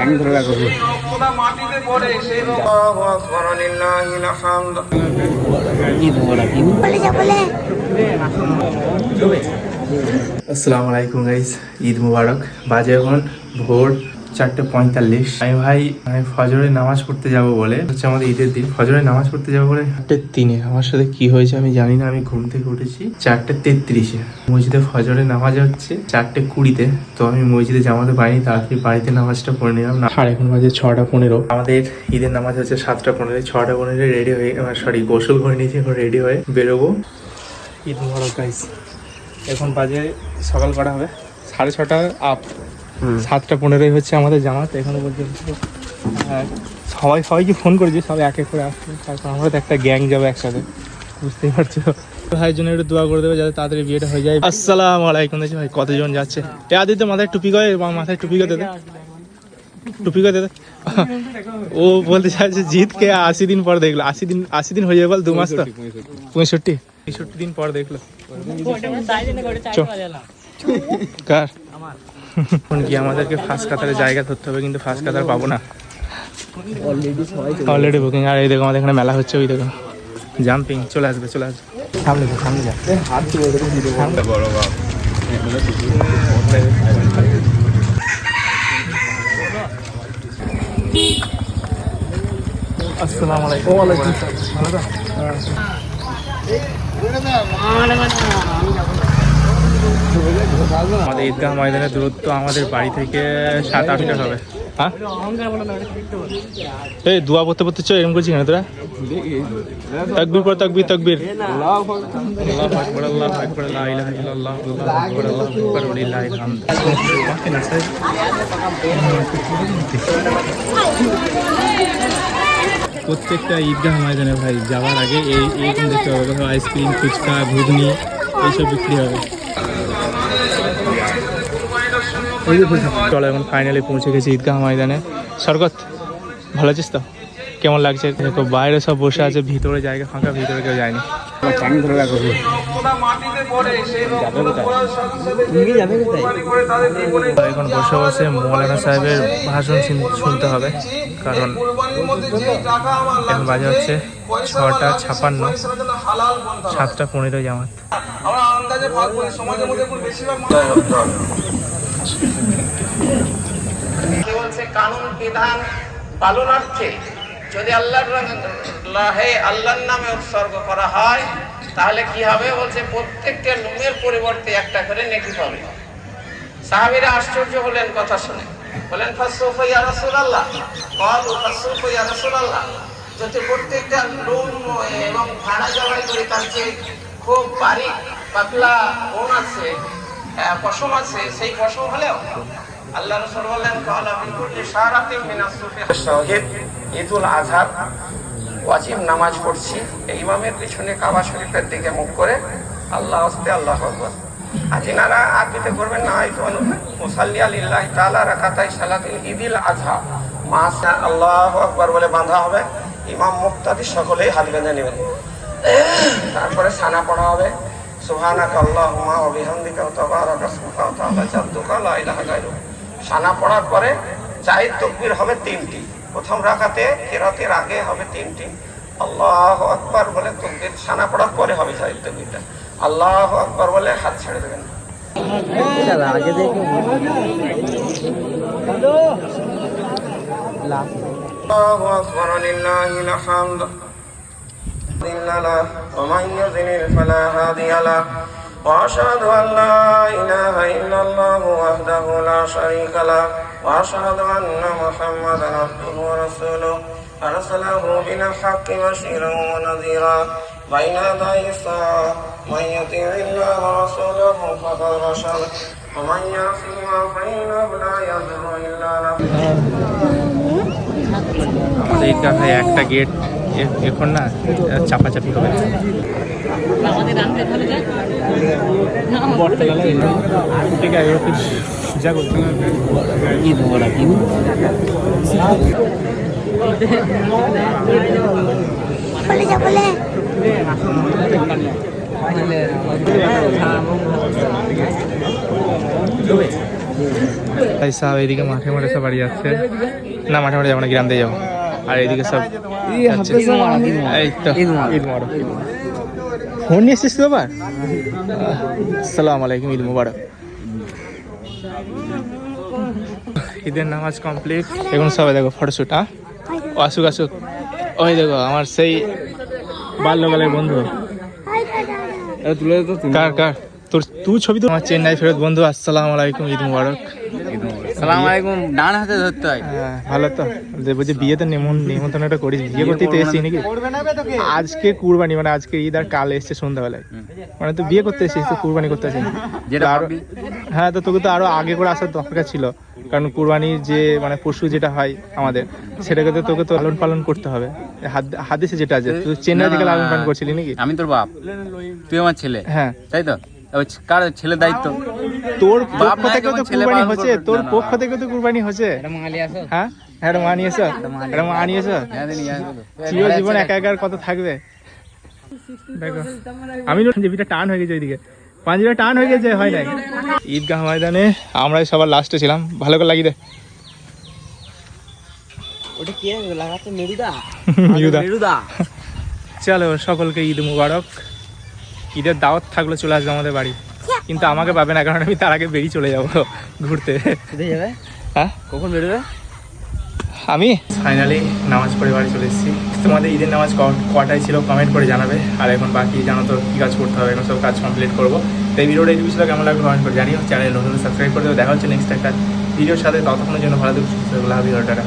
Time ধরে রাখো আসসালামু আলাইকুম গাইস ঈদ মুবারক। বাজে এখন ভোর চারটে পঁয়তাল্লিশ। আমি ভাই মানে ফজরের নামাজ পড়তে যাব বলে, হচ্ছে আমাদের ঈদের দিন ফজরের নামাজ পড়তে যাব বলে। চারটে তিনে, আমার সাথে কি হয়েছে আমি জানি না, আমি ঘুম থেকে উঠেছি চারটে তেত্রিশে। মসজিদে ফজরের নামাজ হচ্ছে চারটে কুড়িতে, তো আমি মসজিদে জামাতে পারিনি তাড়াতাড়ি বাড়িতে নামাজটা পড়ে নিলাম। না, আর এখন বাজে ছটা পনেরো। আমাদের ঈদের নামাজ হচ্ছে সাতটা পনেরো ছটা পনেরো রেডি হয়ে সরি গোসল করে নিয়েছি, এখন রেডি হয়ে বেরোবো। ঈদ মুবারক গাইস এখন বাজে সকাল করা হবে? সাড়ে ছটা আপ সাতটা পনেরোই হচ্ছে আমাদের জামাত এখনও পর্যন্ত। সবাই সবাইকে ফোন করেছি সবাই এক এক করে আসছে। তারপর আমরা তো একটা গ্যাং যাব একসাথে। বুঝতেই পারছ? ভাইয়ের জন্য একটু দোয়া করে দেবে যাতে তাড়াতাড়ি বিয়েটা হয়ে যায়। আসসালামু আলাইকুম দেখছি ভাই কতজন যাচ্ছে। এ আদিত্য মাথায় টুপি করে বা মাথায় টুপি করে দে টুপি করে দে ও বলতে চাইছে জিতকে আশি দিন পর দেখল। আশি দিন আশি দিন হয়ে যাবে বল দু মাস তো? পঁয়ষট্টি। পঁয়ষট্টি দিন পর দেখল। চো। কার? এখন কি আমাদেরকে ফার্স্ট কাতারে জায়গা ধরতে হবে কিন্তু ফার্স্ট কাতার পাবো না। অলরেডি বুকিং আর এই দেখো আমাদের এখানে মেলা হচ্ছে ওই দেখো। জাম্পিং চলে আসবে চলে আসবে। সামনে যা, সামনে যা হাত তুলে ধরে ভিডিও আসসালামু আলাইকুম। ওয়ালাইকুম ভালো তো? আমাদের ঈদগাহ ময়দানের দূরত্ব আমাদের বাড়ি থেকে সাত আট মিটার হবে। হ্যাঁ? এই দোয়া পড়তে পড়তে চো এরকম করছি কেন তোরা? তাকবির পর তাকবির তাকবির। প্রত্যেকটা ঈদগাহ ময়দানে ভাই যাওয়ার আগে এই এইরকম দেখতে হবে আইসক্রিম ফুচকা, ঘুগনি, এইসব বিক্রি হবে। চলো, এখন ফাইনালি পৌঁছে গেছি ঈদগাহ ময়দানে। সরকত ভালো আছিস তো? কেমন লাগছে? দেখো, বাইরে সব বসে আছে, ভিতরে জায়গা ফাঁকা, ভিতরে কেউ যায়নি। এখন বসে বসে মৌলানা সাহেবের ভাষণ শুন- শুনতে হবে, কারণ এখন বাজে হচ্ছে ছটা ছাপান্ন, সাতটা পনেরো জামাত। কানুন বিধান পালনার্থে যদি আল্লাহর লাহে আল্লাহর নামে উৎসর্গ করা হয়, তাহলে কি হবে? বলছে, প্রত্যেকটা নুমের পরিবর্তে একটা করে নেকি পাবে। সাহাবীরা আশ্চর্য হলেন কথা শুনে। বলেন ফাসুফ ইয়া রাসূলুল্লাহ? ক্বালু ফাসুফ ইয়া রাসূলুল্লাহ? যদি প্রত্যেকটা লোন এবং ভাড়া জবাই করে তার খুব বারিক, পাতলা বোন আছে পশম আছে, সেই পশম হলেও আল্লাহ রসুল বললেন কালা বিকুল্লি সারাতিন মিনাস সুফি শহীদ ঈদুল আজহার ওয়াজিব নামাজ পড়ছি। ইমামের পিছনে কাবা শরীফের দিকে মুখ করে আল্লাহ হস্তে আল্লাহ আকবর। আর যিনারা আরবিতে করবেন না হয়তো মুসাল্লি আলিল্লাহ তালা রাকাতাই সালাতিল ঈদিল আজহা। মাস আল্লাহ আকবর বলে বাঁধা হবে। ইমাম মুক্তাদি সকলেই হাত বেঁধে নেবেন। তারপরে সানা পড়া হবে। সুহানাক আল্লাহুমা অভিহান্দিকা তাবারাক আসমুকা তাআলা জাদ্দুকা লা হবে তিনটি। প্রথম রাখাতে কেরাতের আগে হবে তিনটি। আল্লাহ আকবার বলে তকবির সানা পড়ার পরে হবে চাই তকবীরটা। আল্লাহ আকবর বলে হাত ছেড়ে দেবেন। আগে দেখে লিল্লাহিল হামদ مضل له ومن يضلل فلا هادي له وأشهد أن لا إله إلا الله وحده لا شريك له وأشهد أن محمدا عبده ورسوله أرسله بالحق بشيرا ونذيرا بين يدي الساعة من يطيع الله ورسوله فقد رشد ومن يعصيهما فإنه لا يضر إلا نفسه আমাদের কাছে একটা গেট এখন না চাপাচাপি হবে। তাই সব এইদিকে মাঠে মাঠে সব বাড়ি যাচ্ছে। না, মাঠে মাঠে যাব না, গ্রাম দিয়ে যাব। আর এইদিকে সব ফোন নিয়ে এসেছিস আবার সালাম আলাইকুম ঈদ মুবারক। ঈদের নামাজ কমপ্লিট। এখন সবাই দেখো ফটোশ্যুট হ্যাঁ ও আসুক আসুক। ওই দেখো আমার সেই বাল্যকালের বন্ধু। কার কার? তোর তুই ছবি তো আমার চেন্নাই ফেরত বন্ধু আসসালামু আলাইকুম ঈদ মুবারক। সালাম আলাইকুম ডান হাতে ধরতে হয়। হ্যাঁ, ভালো তো। যে বলছি বিয়েতে নেমন নিমন্ত্রণটা করিস বিয়ে করতেই তো এসেছি নাকি? আজকে কুরবানি মানে আজকে ঈদ আর কাল এসছে সন্ধ্যাবেলায়। মানে তুই বিয়ে করতে এসেছিস তো কুরবানি করতে আসিস যেটা আরও হ্যাঁ তো তোকে তো আরও আগে করে আসার দরকার ছিল। কারণ কুরবানির যে মানে পশু যেটা হয় আমাদের সেটাকে তো তোকে তো লালন পালন করতে হবে। হাদ- হাদিসে যেটা আছে তুই চেন্নাই থেকে লালন পালন করছিলি নাকি? আমি তোর বাপ। তুই আমার ছেলে। হ্যাঁ। তাই তো? কার ছেলে দায়িত্ব? তোর বাপ পক্ষ থেকে তো কুরবানি হচ্ছে তোর পক্ষ থেকে তো কুরবানি হচ্ছে। হ্যাঁ? হ্যাঁ এটা মা নিয়েছো চির জীবন একা একা আর কত থাকবে। দেখো আমি জিবিটা টান হয়ে গেছে ওইদিকে। টান হয়ে গেছে হয় নাই? ঈদগাহ ময়দানে আমরাই সবার লাস্টে ছিলাম। ভালো করে লাগিয়ে দে। ওটা কে লাগাচ্ছে? মেরুদা। মেরুদা। চলো সকলকে ঈদ মুবারক। ঈদের দাওয়াত থাকলে চলে আসবে আমাদের বাড়ি। কিন্তু আমাকে পাবে না কারণ আমি তার আগে বেরিয়ে চলে যাব ঘুরতে। যাবে? হ্যাঁ? কখন বেরোবে? আমি? ফাইনালি নামাজ পড়ে বাড়ি চলে এসেছি। তোমাদের ঈদের নামাজ ক- কটায় ছিল কমেন্ট করে জানাবে। আর এখন বাকি জানো তো কী কাজ করতে হবে এখন সব কাজ কমপ্লিট করব। তো এই ভিডিওটা এই বিষয়ে কেমন লাগবে কমেন্ট করে জানিও। চ্যানেল নতুন সাবস্ক্রাইব করে দেবো। দেখা হচ্ছে নেক্সট একটা ভিডিওর সাথে। ততক্ষণের জন্য ভালো থাকবে সুস্থ টাটা।